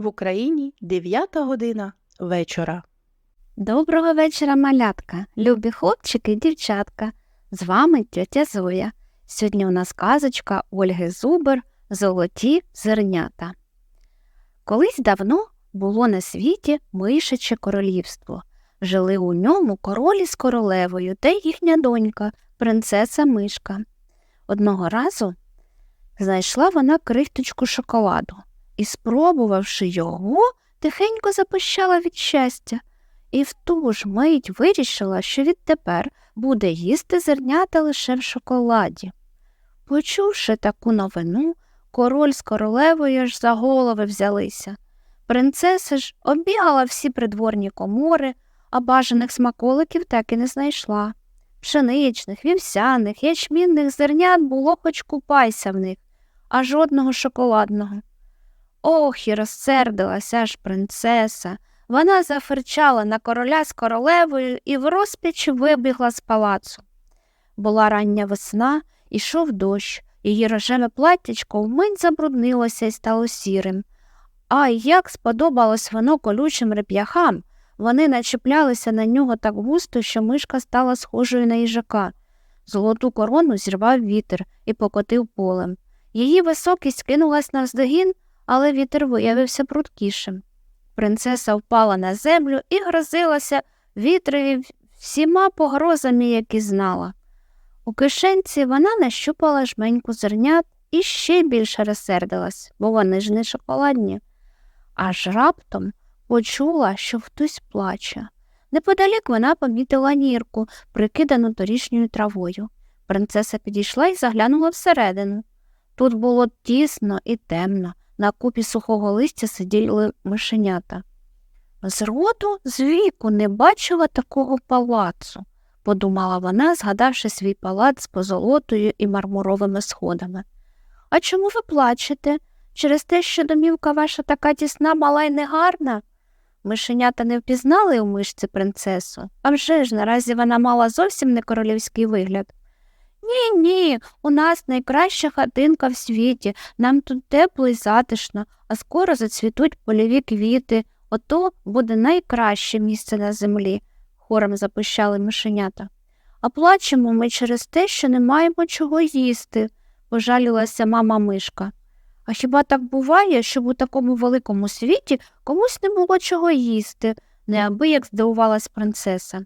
В Україні 9 година вечора. Доброго вечора, малятка, любі хлопчики і дівчатка. З вами тьотя Зоя. Сьогодні у нас казочка Ольги Зубер Золоті зернята. Колись давно було на світі мишаче королівство. Жили у ньому королі з королевою та їхня донька, принцеса Мишка. Одного разу знайшла вона крихточку шоколаду і, спробувавши його, тихенько запищала від щастя і в ту ж мить вирішила, що відтепер буде їсти зернята лише в шоколаді. Почувши таку новину, король з королевою аж за голови взялися. Принцеса ж оббігала всі придворні комори, а бажаних смаколиків так і не знайшла. Пшеничних, вівсяних, ячмінних зернят було хоч купайся в них, а жодного шоколадного. Ох, і розсердилася ж принцеса. Вона зафирчала на короля з королевою і в розпіч вибігла з палацу. Була рання весна, ішов дощ, її рожеве платтячко вмить забруднилося і стало сірим. Ай, як сподобалось воно колючим реп'яхам. Вони начеплялися на нього так густо, що мишка стала схожою на їжака. Золоту корону зірвав вітер і покотив полем. Її високість кинулась навздогін, але вітер виявився прудкішим. Принцеса впала на землю і грозилася вітрові всіма погрозами, які знала. У кишенці вона нащупала жменьку зернят і ще більше розсердилась, бо вони ж не шоколадні. Аж раптом почула, що хтось плаче. Неподалік вона помітила нірку, прикидану торішньою травою. Принцеса підійшла і заглянула всередину. Тут було тісно і темно, на купі сухого листя сиділи мишенята. Зроду з віку не бачила такого палацу, подумала вона, згадавши свій палац з позолотою і мармуровими сходами. А чому ви плачете? Через те, що домівка ваша така тісна, мала й негарна? Мишенята не впізнали у мишці принцесу, а вже ж наразі вона мала зовсім не королівський вигляд. Ні, ні, у нас найкраща хатинка в світі, нам тут тепло і затишно, а скоро зацвітуть польові квіти, ото буде найкраще місце на землі, хором запищали мишенята. А плачемо ми через те, що не маємо чого їсти, пожалілася мама мишка. А хіба так буває, щоб у такому великому світі комусь не було чого їсти, неабияк здивувалась принцеса.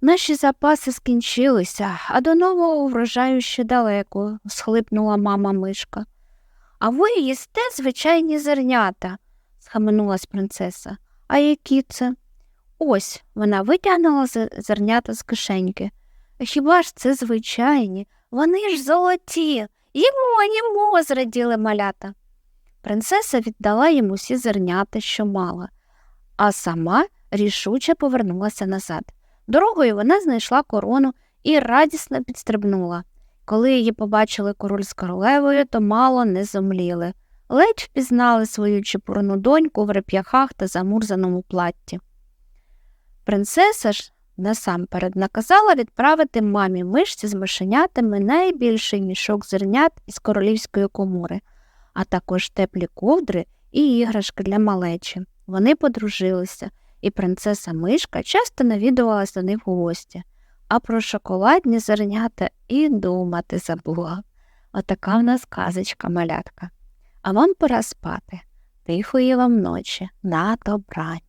Наші запаси скінчилися, а до нового врожаю ще далеко, схлипнула мама мишка. А ви їсте звичайні зернята, схаменулась принцеса. А які це? Ось вона витягнула зернята з кишеньки. Хіба ж це звичайні? Вони ж золоті. Їмо, їмо, зраділи малята. Принцеса віддала їм усі зернята, що мала, а сама рішуче повернулася назад. Дорогою вона знайшла корону і радісно підстрибнула. Коли її побачили король з королевою, то мало не зомліли. Ледь впізнали свою чепурну доньку в реп'яхах та замурзаному платті. Принцеса ж насамперед наказала відправити мамі мишці з мишенятами найбільший мішок зернят із королівської комори, а також теплі ковдри і іграшки для малечі. Вони подружилися і принцеса Мишка часто навідувалася до них у гості, а про шоколадні зернята і думати забула. Отака в нас казочка малятка. А вам пора спати. Тихої вам ночі, на добраніч.